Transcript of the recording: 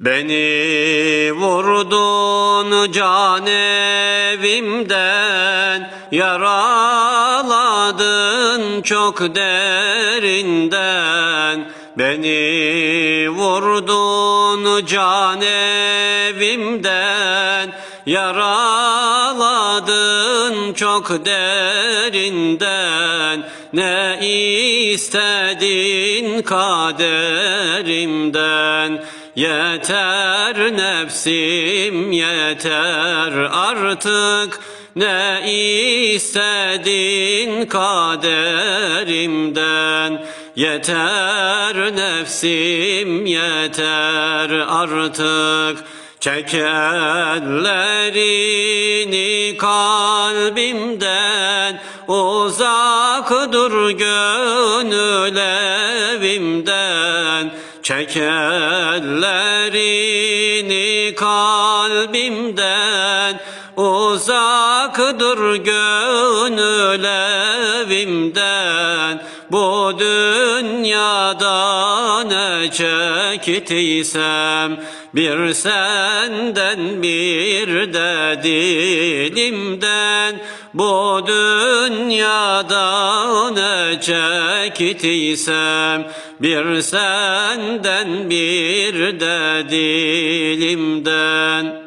Beni vurdun can evimden Yaraladın çok derinden Beni vurdun can evimden Yaraladın çok derinden. Ne istedin kaderimden? Yeter nefsim yeter artık Ne istedin kaderimden? Yeter nefsim yeter artık. Çek kalbimden. Uzak dur gönül evimden Çek ellerini kalbimden Uzak dur gönül evimden Bu dünyada ne çektiysem Bir senden bir de dilimden. Bu dünyada ne çektiysem Bir senden bir de dilimden